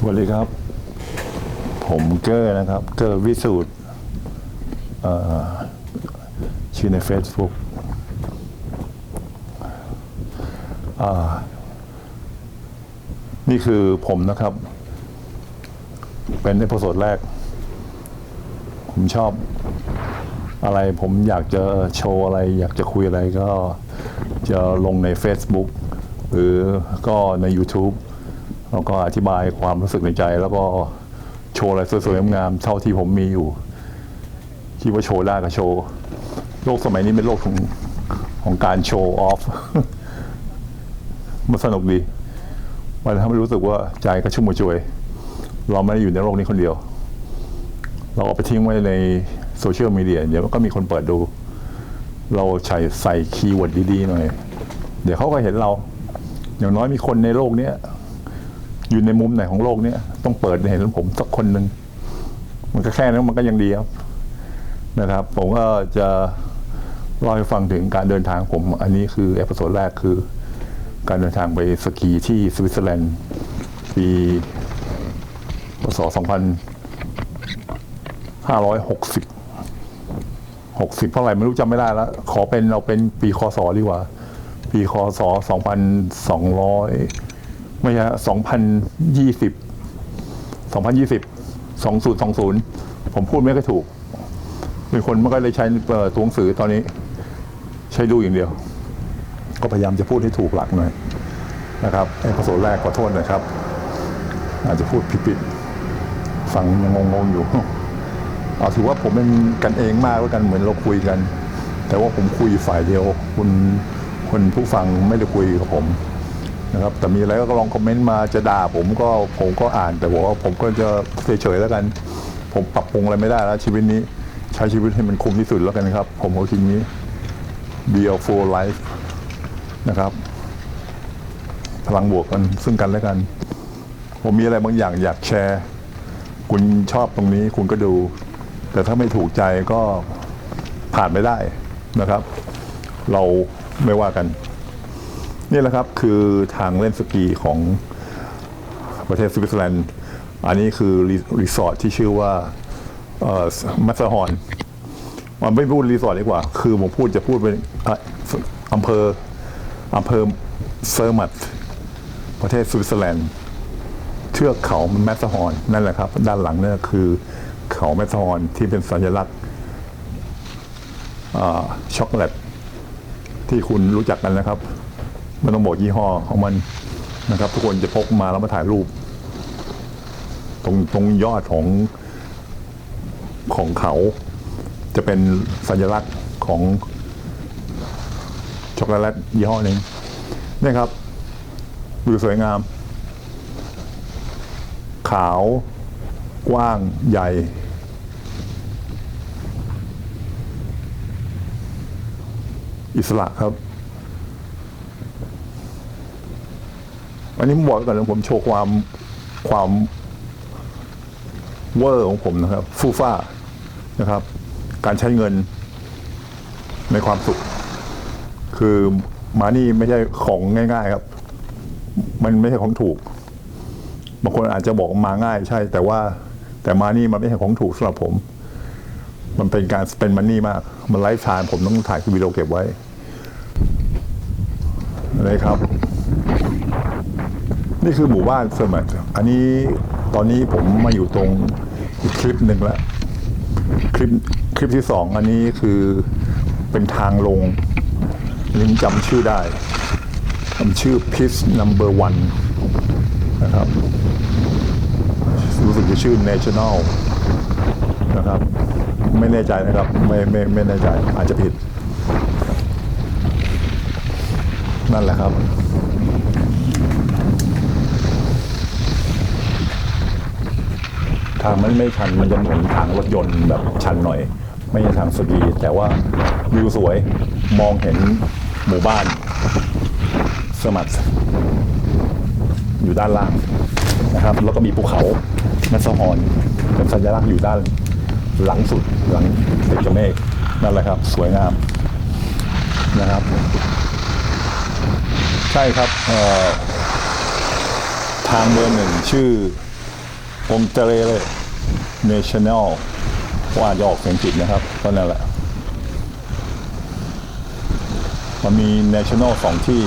สวัสดีครับ ผมเกอร์นะครับ เกอร์วิสูตรชื่อใน Facebook นี่คือผมนะครับ เป็นในพสดแรก ผมชอบอะไรผมอยากจะโชว์อะไร อยากจะคุยอะไรก็จะลงใน Facebook หรือก็ใน YouTube แล้วก็อธิบายความรู้สึกในใจ แล้วก็โชว์อะไรสวยๆงามๆเท่าที่ผมมีอยู่คิดว่าโชว์ได้ก็โชว์โลกสมัยนี้เป็นโลกของของการโชว์ออฟมันสนุกดี มันทำให้รู้สึกว่าใจกระชุ่มกระชวย เราไม่ได้อยู่ในโลกนี้คนเดียว เราเอาไปทิ้งไว้ในโซเชียลมีเดียเดี๋ยวก็มีคนเปิดดู เราใส่ใส่คีย์เวิร์ดดีๆหน่อย เดี๋ยวเขาก็เห็นเรา อย่างน้อยมีคนในโลกเนี้ย อยู่ในมุมไหนของโลกเนี้ยต้องเปิดเห็นผมสักคนหนึ่งมันก็แค่นั้นมันก็ยังดีครับนะครับ ผมก็จะเล่าให้ฟังถึงการเดินทางผม อันนี้คือเอพิโซดแรกคือ การเดินทางไปสกีที่สวิตเซอร์แลนด์ปีพศ2560 60เท่าไหร่ไม่รู้จำไม่ได้แล้ว ขอเป็นเราเป็นปีคศดีกว่า ปีคศ2200 ไม่ใช่2020 2020 2020ผมพูดไม่ค่อยถูก เป็นคนไม่ค่อยได้ใช้ตัวหนังสือตอนนี้ ใช้ดูอย่างเดียว ก็พยายามจะพูดให้ถูกหลักหน่อยนะครับไอ้พโสดแรกขอโทษนะครับ อาจจะพูดผิดๆฟังยังงงๆอยู่เอาถือว่าผมเป็นกันเองมากแล้วกันเหมือนเราคุยกัน แต่ว่าผมคุยฝ่ายเดียว คุณคนผู้ฟังไม่ได้คุยกับผม นะครับแต่มีอะไรก็ลองคอมเมนต์มาจะด่าผมก็ผมก็อ่านแต่ว่าผมก็จะเฉยๆแล้วกัน ผมปรับปรุงอะไรไม่ได้แล้วชีวิตนี้ใช้ชีวิตให้มันคุ้มที่สุดแล้วกันครับ ผมก็คิดนี้ be a full life นะครับ พลังบวกกันซึ่งกันและกัน ผมมีอะไรบางอย่างอยากแชร์ คุณชอบตรงนี้คุณก็ดู แต่ถ้าไม่ถูกใจก็ผ่านไม่ได้นะครับ เราไม่ว่ากัน นี่แหละครับคือทางเล่นสกีของประเทศสวิตเซอร์แลนด์ อันนี้คือรีสอร์ทที่ชื่อว่ามัสฮอนมันไม่พูดรีสอร์ทดีกว่า คือผมพูดจะพูดเป็นอำเภออำเภอเซอร์มัตประเทศสวิตเซอร์แลนด์ เทือกเขาแมสซาฮอนนั่นแหละครับ ด้านหลังเนี่ยคือเขาแมสซาฮอนที่เป็นสัญลักษณ์ช็อกโกแลตที่คุณรู้จักกันนะครับ ไม่ต้องบอกยี่ห้อของมันนะครับ ทุกคนจะพกมาแล้วมาถ่ายรูป ตรงตรงยอดของของเขาจะเป็นสัญลักษณ์ของช็อกโกแลตยี่ห้อหนึ่งนี่ครับวิวสวยงาม ขาวกว้างใหญ่ อิสระครับ อันนี้ผมบอกก่อนนะผมโชว์ความความเวอร์ของผมนะครับ ฟูฟ่านะครับ การใช้เงินในความสุข คือมานี่ไม่ใช่ของง่าย ๆ ครับ มันไม่ใช่ของถูกบางคนอาจจะบอกมาง่ายใช่ แต่ว่าแต่มานี่มันไม่ใช่ของถูกสำหรับผม มันเป็นการเป็นมันนี่มาก มันไลฟ์ไทม์ผมต้องถ่ายวิดีโอเก็บไว้นะครับ นี่คือหมู่บ้านเซอร์มัตอันนี้ตอนนี้ผมมาอยู่ตรงอีกคลิปหนึ่งแล้วคลิปคลิปที่สองอันนี้คือเป็นทางลงลิงจำชื่อได้จำชื่อ Piece Number One นะครับรู้สึกจะชื่อ National นะครับ ไม่แน่ใจนะครับ ไม่ไม่ไม่แน่ใจอาจจะผิด นั่นแหละครับ ทางมันไม่ชันมันจะเหมือนทางรถยนต์แบบชันหน่อย ไม่ใช่ทางสกีแต่ว่าวิวสวยมองเห็นหมู่บ้าน สมัตอยู่ด้านล่างนะครับ แล้วก็มีภูเขาแมสซฮอนเป็นสัญลักษณ์อยู่ด้านหลังสุดหลังติดกับเมฆนั่นแหละครับ สวยงามนะครับ ใช่ครับทางเบอร์หนึ่งชื่อ องเตเรเลย national ว่าจะออกเสียงผิดนะครับก็นั่นแหละ มันมี national สองที่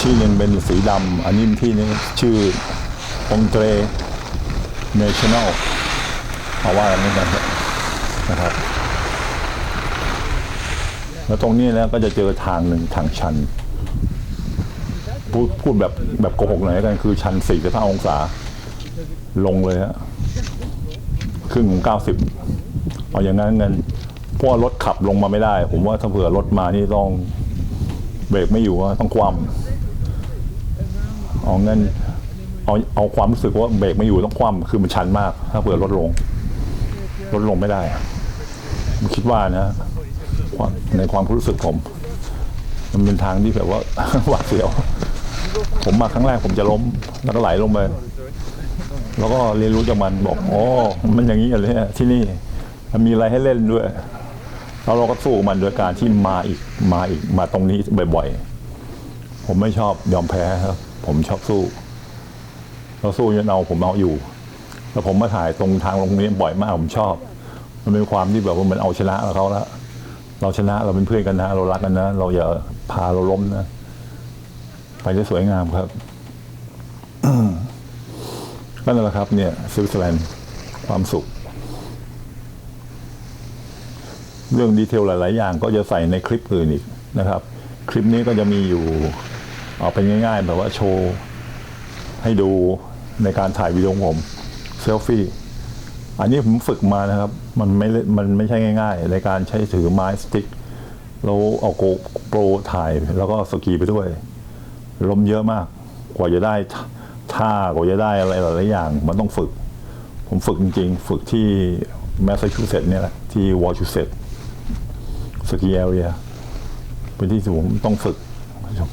ที่หนึ่งเป็นสีดำอันนี้ที่นี้ชื่อองเตร national เอาว่ากันนี้กันนะครับ แล้วตรงนี้นะก็จะเจอทางหนึ่งทางชัน พูดพูดแบบแบบโกหกหน่อยกันคือชันสี่สิบห้าองศา ลงเลยฮะครึ่งของเก้าสิบเอาอย่างนั้นเงินเพราะว่ารถขับลงมาไม่ได้ ผมว่าถ้าเผื่อรถมานี่ต้องเบรกไม่อยู่ต้องคว่ำเอาเงินเอาเอาความรู้สึกว่าเบรกไม่อยู่ต้องคว่ำคือมันชันมาก ถ้าเผื่อรถลงรถลงไม่ได้ผมคิดว่านะความในความรู้สึกผม มันเป็นทางที่แบบว่าหวาดเสียว ผมมาครั้งแรกผมจะล้มแล้วก็ไหลลงไป แล้วก็เรียนรู้จากมันบอกอ๋อมันอย่างนี้อะไรเนี่ยที่นี่มันมีอะไรให้เล่นด้วยแล้วเราก็สู้มันโดยการที่มาอีกมาอีกมาตรงนี้บ่อยๆ ผมไม่ชอบยอมแพ้ครับ ผมชอบสู้เราสู้จนเอาผมเอาอยู่ แล้วผมมาถ่ายตรงทางลงนี้บ่อยมากผมชอบ มันเป็นความที่แบบว่ามันเอาชนะเขาแล้วเราชนะเราเป็นเพื่อนกันนะ เรารักกันนะ เราอย่าพาเราล้มนะ ไปได้สวยงามครับ นั่นแหละครับเนี่ยสวิตเซอร์แลนด์ความสุข เรื่องดีเทลหลาย ๆ อย่างก็จะใส่ในคลิปอื่นอีกนะครับ คลิปนี้ก็จะมีอยู่เอาเป็นง่าย ๆ แบบว่าโชว์ ให้ดูในการถ่ายวิดีโอผมเซลฟี่อันนี้ผมฝึกมานะครับ มันไม่ มันไม่ใช่ง่าย ๆ ในการใช้ถือไม้สติ๊กเราเอาโกโปรถ่าย แล้วก็สกีไปด้วย ลมเยอะมาก กว่าจะได้ ท่าท่ากว่าจะได้อะไรหลายๆอย่าง มันต้องฝึก ผมฝึกจริงๆ ฝึกที่แมสซาชูเซตส์เนี่ยแหละที่วอชูเซตสกีแอเรียเป็นที่ที่ผมต้องฝึก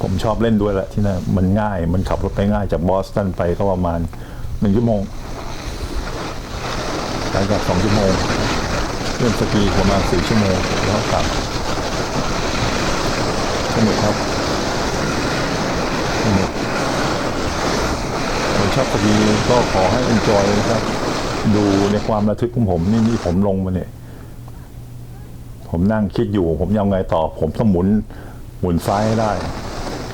ผมชอบเล่นด้วยแหละที่นั่นมันง่าย มันขับรถไปง่ายจากบอสตันไปก็ประมาณหนึ่งชั่วโมงไปกับสองชั่วโมงเล่นสกีประมาณสี่ชั่วโมงแล้วกลับสนุกครับผม ชอบสกีก็ขอให้ enjoy นะครับ ดูในความระทึกของผมนี่นี่ผมลงมาเนี่ย ผมนั่งคิดอยู่ ผมยังไงต่อ ผมต้องหมุน หมุนซ้ายให้ได้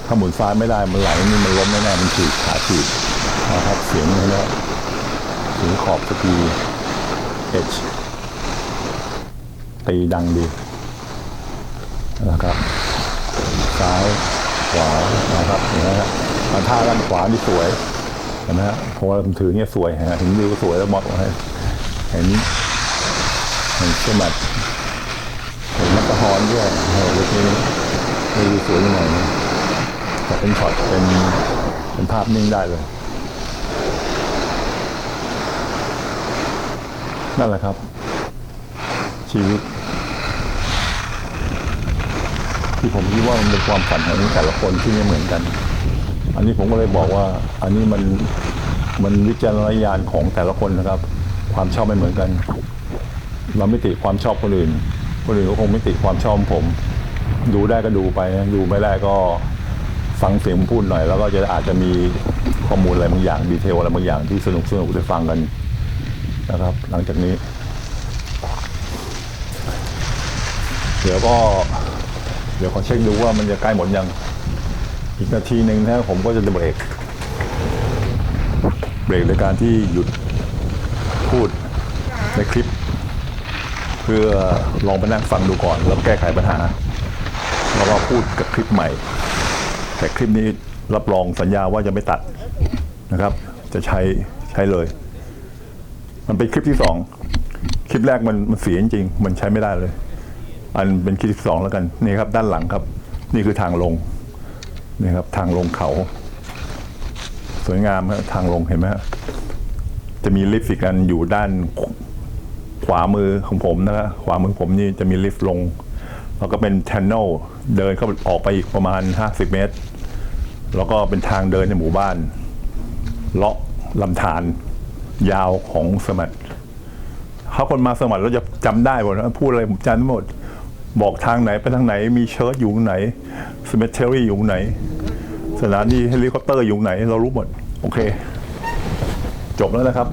ถ้าหมุนซ้ายไม่ได้มันไหลนี่มันล้มแน่ๆมันฉีกขาฉีกนะครับ เสียงนี่แล้วเสียงขอบสกีเอชตีดังดีนะครับ ซ้ายขวานะครับเห็นไหมครับท่าด้านขวานี่สวย นไหมฮะเพราะว่าผมถือเนี่ยสวยฮะเห็นวิวสวยแล้วมองเห็นเห็นเห็นสมัดเห็นมัตตฮอนด้วยโอ้โหเมื่อกี้นี่วิวสวยยังไงแต่เป็นช็อตเป็นเป็นภาพนิ่งได้เลยนั่นแหละครับ ชีวิต ที่ผมคิดว่ามันเป็นความฝันของแต่ละคนที่ไม่เหมือนกัน อันนี้ผมก็เลยบอกว่า อันนี้มันมันวิจารณญาณของแต่ละคนนะครับ ความชอบไม่เหมือนกัน เราไม่ติความชอบคนอื่น คนอื่นก็คงไม่ติความชอบผม ดูได้ก็ดูไปนะดูไม่ได้ก็ฟังเสียงผมพูดหน่อย แล้วก็จะอาจจะมีข้อมูลอะไรบางอย่างดีเทลอะไรบางอย่างที่สนุกสนุกได้ฟังกันนะครับ หลังจากนี้ เดี๋ยวก็ เดี๋ยวขอเช็คดูว่ามันจะใกล้หมดยัง อีกนาทีหนึ่งนะผมก็จะเบรก เบรกในการที่หยุดพูดในคลิป เพื่อลองไปนั่งฟังดูก่อน แล้วแก้ไขปัญหาแล้วก็พูดกับคลิปใหม่ แต่คลิปนี้รับรองสัญญาว่าจะไม่ตัดนะครับ จะใช้ใช้เลย มันเป็นคลิปที่สองคลิปแรกมันมันเสียจริงมันใช้ไม่ได้เลย อันเป็นคลิปที่สองแล้วกันนี่ครับ ด้านหลังครับ นี่คือทางลง นี่ครับทางลงเขา สวยงามครับทางลงเห็นไหมฮะจะมีลิฟต์อีกอันอยู่ด้านขวามือของผมนะครับขวามือผมนี่จะมีลิฟต์ลง แล้วก็เป็นแทนเนลเดินเข้าออกไปอีกประมาณ 50 เมตร แล้วก็เป็นทางเดินในหมู่บ้าน เลาะลำธารยาวของสมัตถ้าคนมาสมัครเราจะจำได้หมดนะพูดอะไรผมจำได้หมด บอกทางไหนไปทางไหน มีเชิร์ตอยู่ไหนสเมทเทอรี่อยู่ไหน สถานีเฮลิคอปเตอร์อยู่ไหน เรารู้หมด โอเค จบแล้วนะครับ